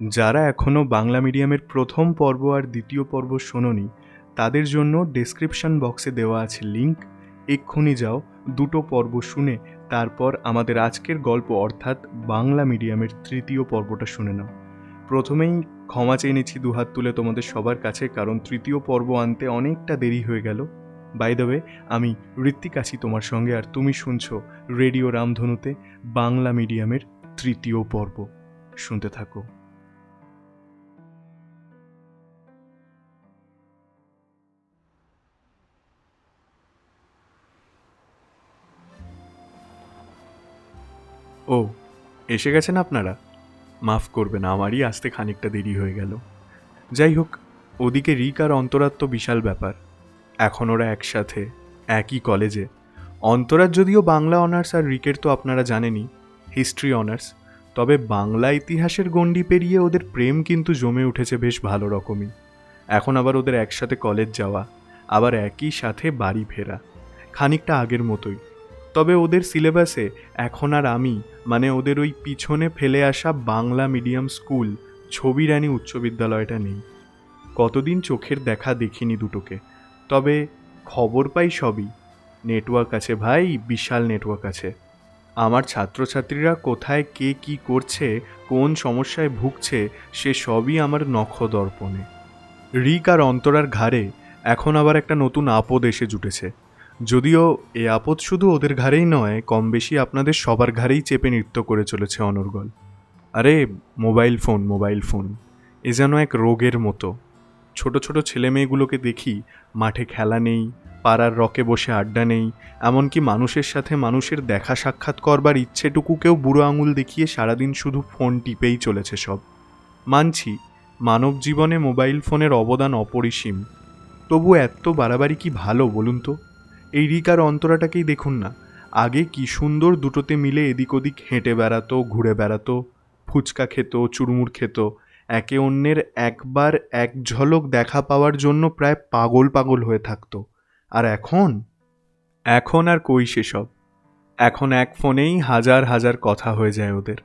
যারা এখনও বাংলা মিডিয়ামের প্রথম পর্ব আর দ্বিতীয় পর্ব শোনোনি, তাদের জন্য ডেসক্রিপশন বক্সে দেওয়া আছে লিঙ্ক এক্ষুনি যাও, দুটো পর্ব শুনে তারপর আমাদের আজকের গল্প অর্থাৎ বাংলা মিডিয়ামের তৃতীয় পর্বটা শুনে নাও। প্রথমেই ক্ষমা চেয়ে নিচ্ছি দুহাত তুলে তোমাদের সবার কাছে, কারণ তৃতীয় পর্ব আনতে অনেকটা দেরি হয়ে গেল। বাই দ্য ওয়ে আমি ঋত্বিক আছি তোমার সঙ্গে, আর তুমি শুনছো রেডিও রামধনুতে বাংলা মিডিয়ামের তৃতীয় পর্ব। শুনতে থাকো। ও, এসে গেছেন আপনারা? মাফ করবেন, আমারই আসতে খানিকটা দেরি হয়ে গেল। যাই হোক, ওদিকে রিক আর অন্তরার তো বিশাল ব্যাপার। এখন ওরা একসাথে, একই কলেজে। অন্তরার যদিও বাংলা অনার্স আর রিকের তো আপনারা জানেনই, হিস্ট্রি অনার্স। তবে বাংলা ইতিহাসের গণ্ডি পেরিয়ে ওদের প্রেম কিন্তু জমে উঠেছে বেশ ভালো রকমই। এখন আবার ওদের একসাথে কলেজ যাওয়া, আবার একই সাথে বাড়ি ফেরা। খানিকটা আগের মতোই। তবে ওদের সিলেবাসে এখন আর আমি মানে ওদের ওই পিছনে ফেলে আসা বাংলা মিডিয়াম স্কুল ছবি রানী উচ্চ বিদ্যালয়টা নেই। কতদিন চোখের দেখা দেখিনি দুটোকে। তবে খবর পাই সবই। নেটওয়ার্ক আছে ভাই, বিশাল নেটওয়ার্ক আছে। আমার ছাত্রছাত্রীরা কোথায় কে কি করছে, কোন সমস্যায় ভুগছে, সে সবই আমার নখদর্পণে। রিক আর অন্তরার ঘাড়ে এখন আবার একটা নতুন আপদ এসে জুটেছে। যদিও এ আপদ শুধু ওদের ঘাড়েই নয় কম বেশি আপনাদের সবার ঘাড়েই চেপে নৃত্য করে চলেছে অনর্গল। আরে, মোবাইল ফোন মোবাইল ফোন, এ যেন এক রোগের মতো। ছোট ছোট ছেলেমেয়েগুলোকে দেখি মাঠে খেলা নেই, পাড়ার রকে বসে আড্ডা নেই, এমনকি মানুষের সাথে মানুষের দেখা সাক্ষাৎ করবার ইচ্ছেটুকুকেও বুড়ো আঙুল দেখিয়ে সারাদিন শুধু ফোন টিপেই চলেছে সব। মানছি, মানব জীবনে মোবাইল ফোনের অবদান অপরিসীম। তবু এত বাড়াবাড়ি কি ভালো বলুন তো? এই রিক আর অন্তরাটাকেই দেখুন না। আগে কি সুন্দর দুটোতে মিলে এদিক ওদিক হেঁটে বেড়াতো, ঘুরে বেড়াতো, ফুচকা খেত, চুরমুর খেত। একে অন্যের একবার এক ঝলক দেখা পাওয়ার জন্য প্রায় পাগল পাগল হয়ে থাকতো। আর এখন? এখন আর কই সেসব? এখন এক ফোনেই হাজার হাজার কথা হয়ে যায় ওদের।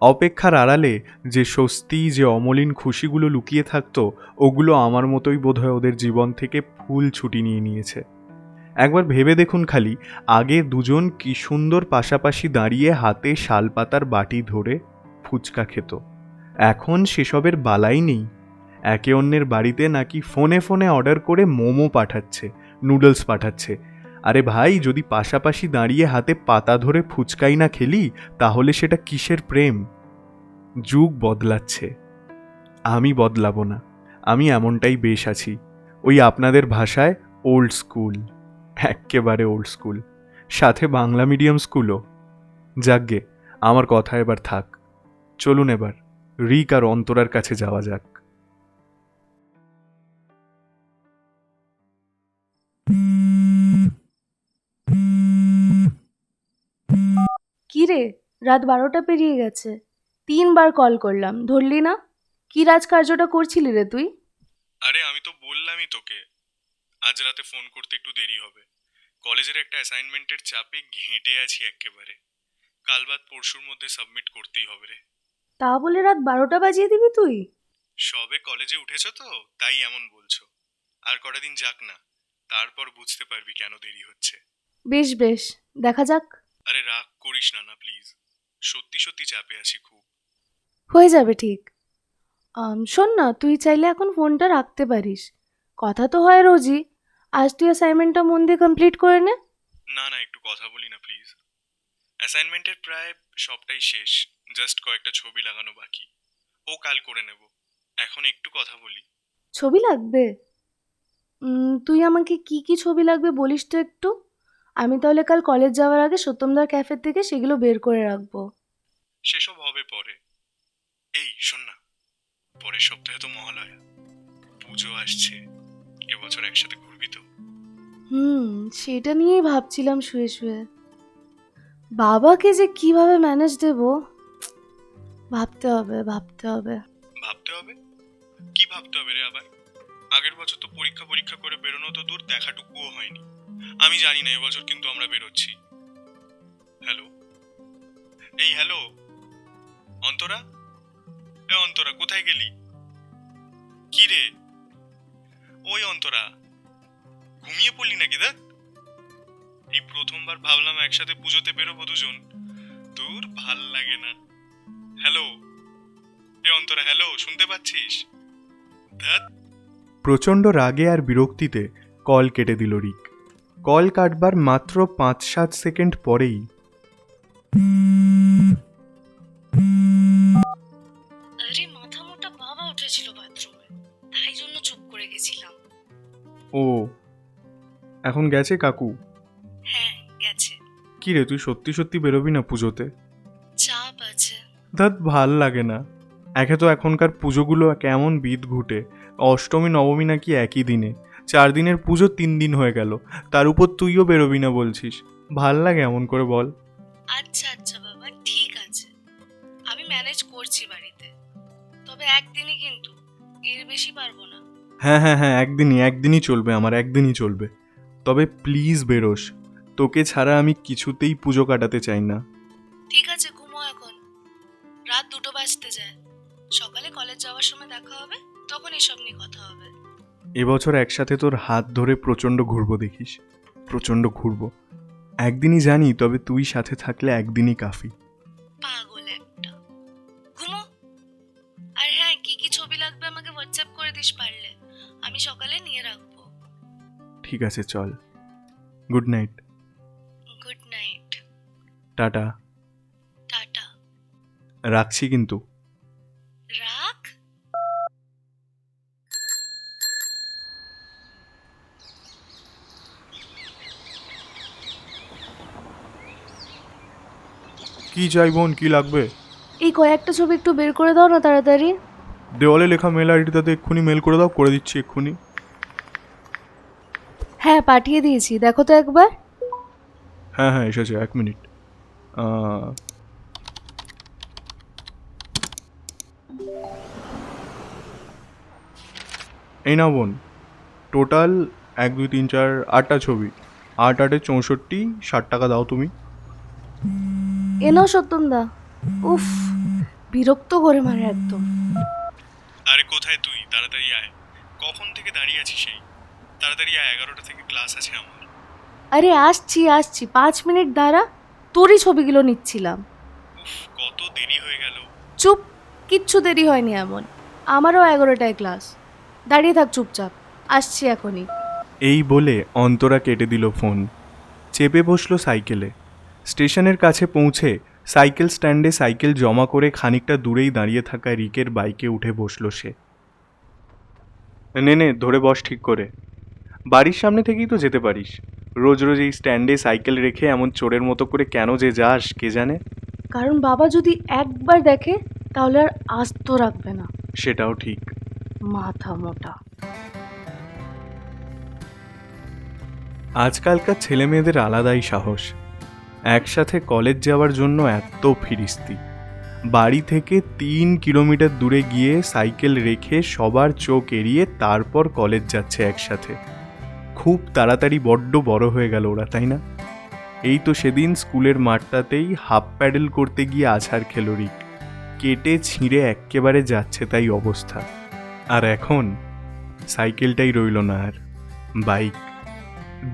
অপেক্ষার আড়ালে যে স্বস্তি, যে অমলিন খুশিগুলো লুকিয়ে থাকতো, ওগুলো আমার মতোই বোধহয় ওদের জীবন থেকে ফুল ছুটি নিয়ে নিয়েছে। একবার ভেবে দেখুন খালি, আগে দুজন কি সুন্দর পাশাপাশি দাঁড়িয়ে হাতে শালপাতার বাটি ধরে ফুচকা খেত। এখন সেসবের বালাই নেই। একে অন্যের বাড়িতে নাকি ফোনে ফোনে অর্ডার করে মোমো পাঠাচ্ছে, নুডলস পাঠাচ্ছে। আরে ভাই, যদি পাশাপাশি দাঁড়িয়ে হাতে পাতা ধরে ফুচকাই না খেলি, তাহলে সেটা কিসের প্রেম? যুগ বদলাচ্ছে। আমি বদলাবো না। আমি এমনটাই বেশ আছি। ওই আপনাদের ভাষায় ওল্ড স্কুল এক্কেবারে ওল্ড স্কুল সাথে বাংলা মিডিয়াম স্কুলও যাকগে আমার কথা এবার থাক। চলুন এবার রিক আর অন্তরার কাছে যাওয়া যাক। কি রে রাত বারোটা পেরিয়ে গেছে। তিনবার কল করলাম ধরলি না? কি রাজকার্যটা করছিলি রে তুই? আরে আমি তো বললামই তোকে। আজ রাতে ফোন করতে একটু দেরি হবে। কলেজের একটা অ্যাসাইনমেন্টের চাপে ঘেঁটে আছি একেবারে। কাল বাদ পরশুর মধ্যে সাবমিট করতেই হবে রে। তা বলে রাত বারোটা বাজিয়ে দিবি তুই? সবে কলেজে উঠেছ তো তাই এমন বলছো। আর কটা দিন যাক না তারপর বুঝতে পারবি কেন দেরি হচ্ছে। বেশ বেশ দেখা যাক। আরে রাগ করিস না না প্লিজ সত্যি সত্যি চাপে আছি খুব। হয়ে যাবে ঠিক। শোন না তুই চাইলে এখন ফোনটা রাখতে পারিস। কথা তো হয় রোজই। আজ তুই অ্যাসাইনমেন্টটা মন দিয়ে কমপ্লিট করে নে। না না একটু কথা বলি না প্লিজ অ্যাসাইনমেন্টের প্রায় সবটাই শেষ জাস্ট কয়েকটা ছবি লাগানো বাকি। ও কাল করে নেব। এখন একটু কথা বলি। ছবি লাগবে? তুই আমাকে কি কি ছবি লাগবে বলিস তো একটু। আমি তাহলে কাল কলেজ যাওয়ার আগে সত্যমদার ক্যাফের থেকে সেগুলো বের করে রাখব। সেসব হবে পরে। এই শোন না। পরের সপ্তাহে তো মহালয়া। পুজো আসছে। এবছর একসাথে ঘুরবি তো? হুম সেটা নিয়েই ভাবছিলাম শুয়ে শুয়ে। বাবাকে যে কীভাবে ম্যানেজ দেব? ভাবতে হবে ভাবতে হবে। ভাবতে হবে? কি ভাবতে হবে রে আবার? আগের বছর তো পরীক্ষা পরীক্ষা করে বেরোনো তো দূর দেখাটুকুও হয়নি। আমি জানি না এবছর কিন্তু আমরা বেরোচ্ছি। হ্যালো? এই হ্যালো? অন্তরা? এ অন্তরা কোথায় গেলি? কি রে? ওই অন্তরা ঘুমিয়ে পড়লি নাকি দেখ? এই প্রথমবার ভাবলাম একসাথে পুজোতে বেরোবো দুজন। তোর ভালো লাগে না। হ্যালো এ অন্তরা হ্যালো শুনতে পাচ্ছিস? প্রচণ্ড রাগে আর বিরক্তিতে কল কেটে দিল রিক। কল কাটবার মাত্র পাঁচ সাত সেকেন্ড পরেই আরে মাথা মোটা বাবা উঠেছিল বাথরুমে। তাই জন্য চুপ করে গেছিলাম। ও এখন গেছে কাকু? হ্যাঁ গেছে। কি রে তুই সত্যি সত্যি বেরোবি না পুজোতে? চাপ আছে। ধাত ভালো লাগে না। একে তো এখনকার পুজোগুলো কেমন বিদ ঘুটে। অষ্টমী নবমী নাকি একই দিনে। চার দিনের পুজো তিন দিন হয়ে গেল। তার উপর তুইও বেরোবি না বলছিস। ভালো লাগে এমন করে বল। আচ্ছা বেশি পারব না। হ্যাঁ হ্যাঁ হ্যাঁ একদিনই একদিনই চলবে আমার একদিনই চলবে। তবে প্লিজ বেরোস তোকে ছাড়া আমি কিছুতেই পুজো কাটাতে চাই না। ঠিক আছে ঘুমো এখন। রাত দুটো বাজতে যায়। সকালে কলেজ যাওয়ার সময় দেখা হবে তখন এসব নিয়ে কথা হবে। এবছর একসাথে তোর হাত ধরে প্রচণ্ড ঘুরবো দেখিস প্রচণ্ড ঘুরবো। একদিনই জানি তবে তুই সাথে থাকলে একদিনই কাফি। আমি সকালে নিয়ে রাখব। ঠিক আছে চল। Good night good night tata. Tata. রাখছি কিন্তু। রাখ। কি চাই বোন কি লাগবে? এই কয়েকটা ছবি একটু বের করে দাও না তাড়াতাড়ি। দেওয়ালে লেখা মেল আইডিটাতে এক্ষুনি মেল করে দাও করে দিচ্ছি এক্ষুনি। হ্যাঁ পাঠিয়ে দিয়েছি। দেখো তো একবার। হ্যাঁ হ্যাঁ এসেছে এক মিনিট। এই নাও বোন। টোটাল এক দুই তিন চার আটটা ছবি। আট আটে চৌষট্টি ষাট টাকা দাও তুমি। এ নাও সত্যমদা উফ বিরক্ত করে মারে একদম। আরে কোথায় তুই? তাড়াতাড়ি আয়। কখন থেকে দাঁড়িয়ে আছিস সেই? তাড়াতাড়ি আয় এগারোটা থেকে ক্লাস আছে আমার। আরে আসছি আসছি। পাঁচ মিনিট দাঁড়া। তোরই ছবিগুলো নিচ্ছিলাম। উফ কত দেরি হয়ে গেল। চুপ। কিচ্ছু দেরি হয়নি এমন। আমারও এগারোটায় ক্লাস। দাঁড়িয়ে থাক চুপচাপ। আসছি এখনই। এই বলে অন্তরা কেটে দিল ফোন। চেপে বসল সাইকেলে। স্টেশনের কাছে পৌঁছে সাইকেল স্ট্যান্ডে সাইকেল জমা করে খানিকটা দূরেই দাঁড়িয়ে থাকা রিকের বাইকে উঠে বসল সে। নে নে ধরে বস ঠিক করে। বাড়ির সামনে থেকেই তো যেতে পারিস। রোজ রোজ এই স্ট্যান্ডে সাইকেল রেখে এমন চোরের মতো করে কেন যে যাস কে জানে? কারণ বাবা যদি একবার দেখে তাহলে আর আস্ত রাখবে না। সেটাও ঠিক। মাথা মোটা। আজকালকার ছেলে মেয়েদের আলাদাই সাহস। একসাথে কলেজ যাওয়ার জন্য এত ফিরিস্তি। বাড়ি থেকে তিন কিলোমিটার দূরে গিয়ে সাইকেল রেখে সবার চোখ এড়িয়ে তারপর কলেজ যাচ্ছে একসাথে। খুব তাড়াতাড়ি বড্ড বড় হয়ে গেল ওরা, তাই না? এই তো সেদিন স্কুলের মাঠটাতেই হাফ প্যাডেল করতে গিয়ে আছাড় খেল রিক। কেটে ছিঁড়ে এক্কেবারে যাচ্ছে তাই অবস্থা। আর এখন? সাইকেলটাই রইল না আর। বাইক।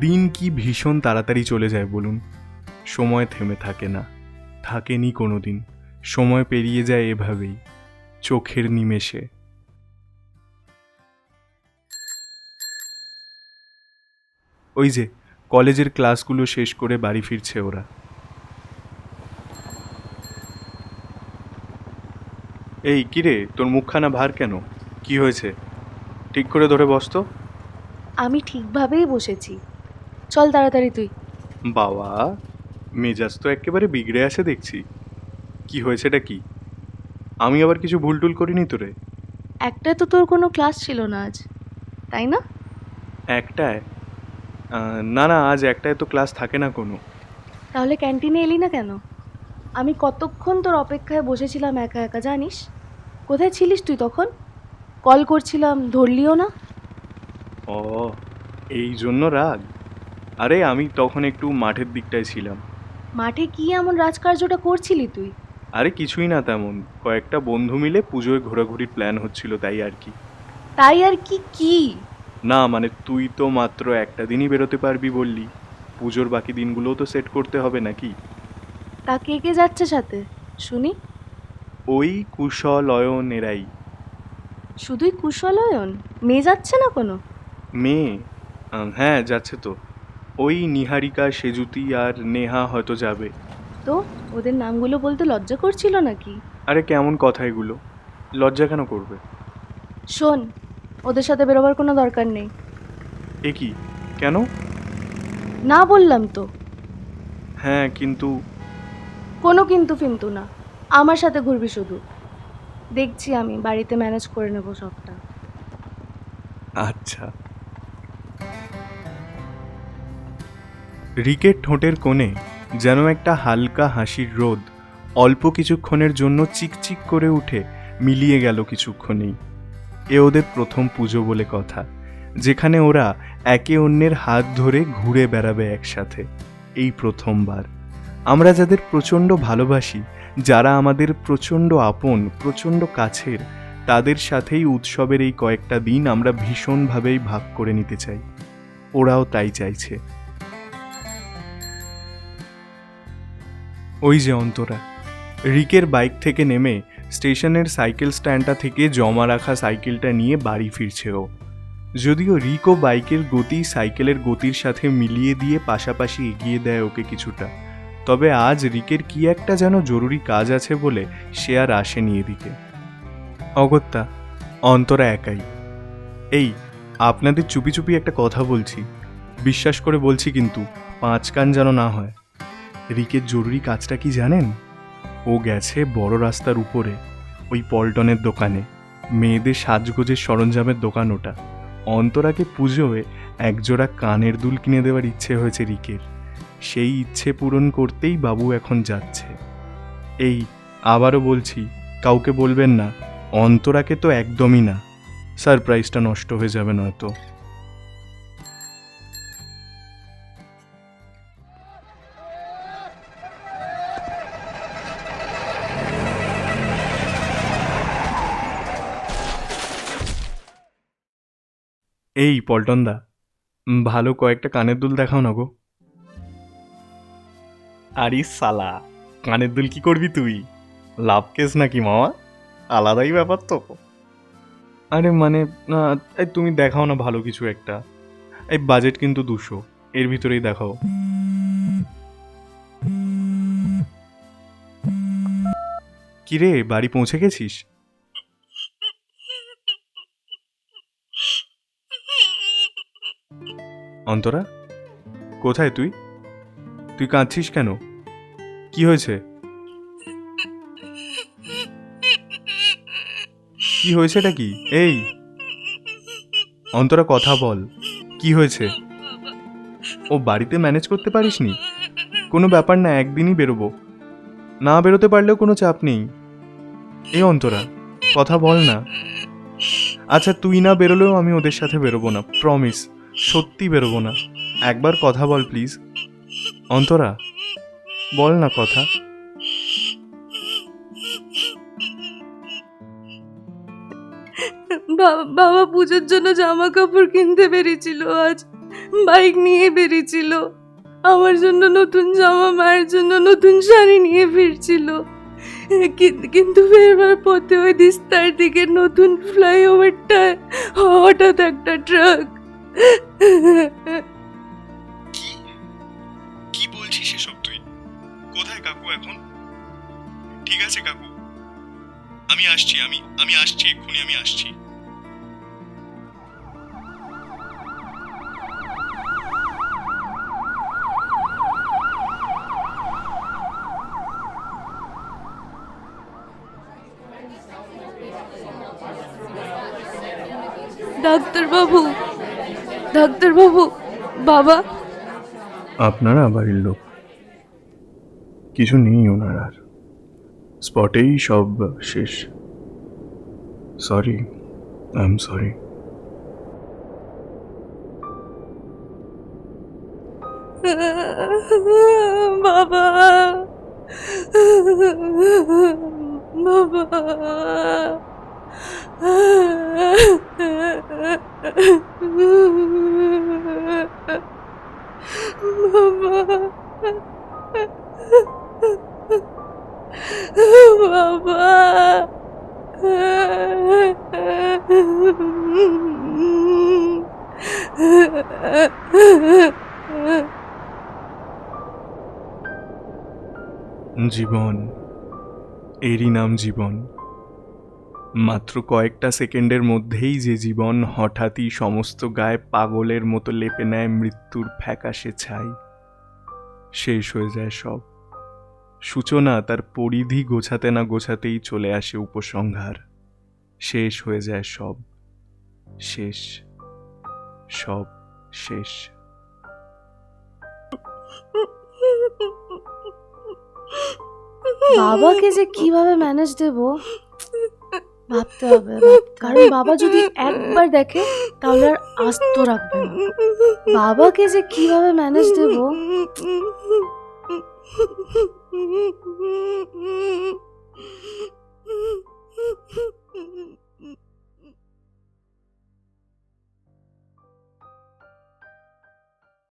দিন কি ভীষণ তাড়াতাড়ি চলে যায় বলুন। সময় থেমে থাকে না থাকেনি কোনো দিন সময় পেরিয়ে যায় এভাবেই চোখের নিমেষে। ওই যে কলেজের ক্লাসগুলো শেষ করে বাড়ি ফিরছে ওরা। এই কিরে তোর মুখখানা ভার কেন? কি হয়েছে? ঠিক করে ধরে বসতো আমি ঠিকভাবেই বসেছি। চল তাড়াতাড়ি তুই। বাবা। মেজাজ তো একেবারে বিগড়ে আছে দেখছি। কি হয়েছেটা কি? আমি আবার কিছু ভুল টুল করিনি তোরে? একটা তো তোর কোনো ক্লাস ছিল না আজ তাই না? একটায়? না না আজ একটায় তো ক্লাস থাকে না কোনো। তাহলে ক্যান্টিনে এলি না কেন? আমি কতক্ষণ তোর অপেক্ষায় বসেছিলাম একা একা জানিস? কোথায় ছিলিস তুই তখন? কল করছিলাম ধরলিও না? ও এই জন্য রাগ? আরে আমি তখন একটু মাঠের দিকটায় ছিলাম। মাঠে কি এমন রাজকার্যটা করছিলি তুই? আরে কিছুই না তেমন। কয়েকটা বন্ধু মিলে পুজোয় ঘোরাঘুরির প্ল্যান হচ্ছিল তাই আর কি। তাই আর কি কি? না মানে তুই তো মাত্র একটা দিনই বেরোতে পারবি বললি। পুজোর বাকি দিনগুলোও তো সেট করতে হবে নাকি? তা কে কে যাচ্ছে সাথে? শুনি। ওই কুশল অয়ন এরাই। শুধুই কুশলয়ন? মেয়ে যাচ্ছে না কোনো? মেয়ে? হ্যাঁ যাচ্ছে তো। ওই নিহারিকা সেজুতি আর নেহা হয়তো যাবে। তো ওদের নামগুলো বলতে লজ্জা করছিল নাকি? আরে কেমন কথা এগুলো? লজ্জা কেন করবে? শোন ওদের সাথে বেরোবার কোনো দরকার নেই। এ কি? কেন? না বললাম তো। হ্যাঁ কিন্তু কোনো কিন্তু ফিন্তু না। আমার সাথে ঘুরবি শুধু। দেখছি আমি বাড়িতে ম্যানেজ করে নেব সবটা। আচ্ছা। রিকের ঠোঁটের কোণে যেন একটা হালকা হাসির রোদ অল্প কিছুক্ষণের জন্য চিকচিক করে উঠে মিলিয়ে গেল কিছুক্ষণেই। এ ওদের প্রথম পুজো বলে কথা, যেখানে ওরা একে অন্যের হাত ধরে ঘুরে বেড়াবে একসাথে। এই প্রথমবার। আমরা যাদের প্রচণ্ড ভালোবাসি, যারা আমাদের প্রচণ্ড আপন, প্রচণ্ড কাছের, তাদের সাথেই উৎসবের এই কয়েকটা দিন আমরা ভীষণভাবেই ভাগ করে নিতে চাই। ওরাও তাই চাইছে। ওই যে অন্তরা। রিকের বাইক থেকে নেমে স্টেশনের সাইকেল স্ট্যান্ডটা থেকে জমা রাখা সাইকেলটা নিয়ে বাড়ি ফিরছে ও। যদিও রিকো বাইকের গতি সাইকেলের গতির সাথে মিলিয়ে দিয়ে পাশাপাশি এগিয়ে দেয় ওকে কিছুটা। তবে আজ রিকের কি একটা যেন জরুরি কাজ আছে বলে সে আর আসেনি এদিকে। অগত্যা, অন্তরা একাই। এই, আপনাদের চুপি চুপি একটা কথা বলছি। বিশ্বাস করে বলছি কিন্তু পাঁচ কান যেন না হয়। রিকের জরুরি কাজটা কি জানেন? ও গেছে বড় রাস্তার উপরে, ওই পল্টনের দোকানে। মেয়েদের সাজগোজের সরঞ্জামের দোকান ওটা। অন্তরাকে পুজোয় একজোড়া কানের দুল কিনে দেওয়ার ইচ্ছে হয়েছে রিকের। সেই ইচ্ছে পূরণ করতেই বাবু এখন যাচ্ছে। এই, আবারও বলছি, কাউকে বলবেন না, অন্তরাকে তো একদমই না। সারপ্রাইজটা নষ্ট হয়ে যাবে নয়তো। এই, পল্টনদা। ভালো কয়েকটা কানের দুল দেখাও না গো। আরে সালা, কানের দুল কি করবি তুই? লাভ কেস নাকি মামা? আলাদাই ব্যাপার তো। আরে মানে তুমি দেখাও না ভালো কিছু একটা। এই বাজেট কিন্তু দুশো, এর ভিতরেই দেখাও। কিরে, বাড়ি পৌঁছে গেছিস? অন্তরা? কোথায় তুই? তুই কাঁদছিস কেন? কি হয়েছে? কি হয়েছেটা কি? এই! অন্তরা, কথা বল। কি হয়েছে? ও বাড়িতে ম্যানেজ করতে পারিসনি? কোনো ব্যাপার না, একদিনই বেরোবো। না বেরোতে পারলেও কোনো চাপ নেই। এই অন্তরা, কথা বল না। আচ্ছা তুই না বেরোলেও আমি ওদের সাথে বেরোবো না প্রমিস সত্যি বেরোবো না। একবার কথা বল প্লিজ অন্তরা, বল না কথা। বাবা পুজোর জন্য জামা কাপড় কিনতে বেরিয়েছিল আজ। বাইক নিয়ে বেরিয়েছিল। আমার জন্য নতুন জামা, মায়ের জন্য নতুন শাড়ি নিয়ে ফিরছিল। কিন্তু ফেরবার পথে ওই দিস্তার দিকে নতুন ফ্লাইওভারটায় হঠাৎ একটা ট্রাক। কি বলছিস এসব তুই? কোথায় কাকু এখন? ঠিক আছে কাকু। আমি আসছি, আমি আমি আসছি, এক্ষুনি আমি আসছি। ডাক্তারবাবু ডাক্তারবাবু বাবা। আপনারা বাড়ির লোক। কিছু নেই ওনার আর। স্পটেই সব শেষ। সরি আই এম সরি বাবা বাবা বাবা। বাবা। জীবন এরই নাম জীবন মাত্র কয়েকটা সেকেন্ডের মধ্যেই যে জীবন হঠাৎই সমস্ত গায়ে পাগলের মতো লেপে নেয় মৃত্যুর ফ্যাকাশে ছাই। শেষ হয়ে যায় সব। সূচনা তার পরিধি গোছাতে না গোছাতেই চলে আসে উপসংহার। শেষ হয়ে যায় সব। শেষ। সব শেষ। বাবাকে যে কীভাবে ম্যানেজ দেব? ভাবতে হবে কারণ বাবা যদি একবার দেখে, তাহলে আর আস্ত রাখবে না বাবাকে যে কীভাবে ম্যানেজ দেব Mm-hmm.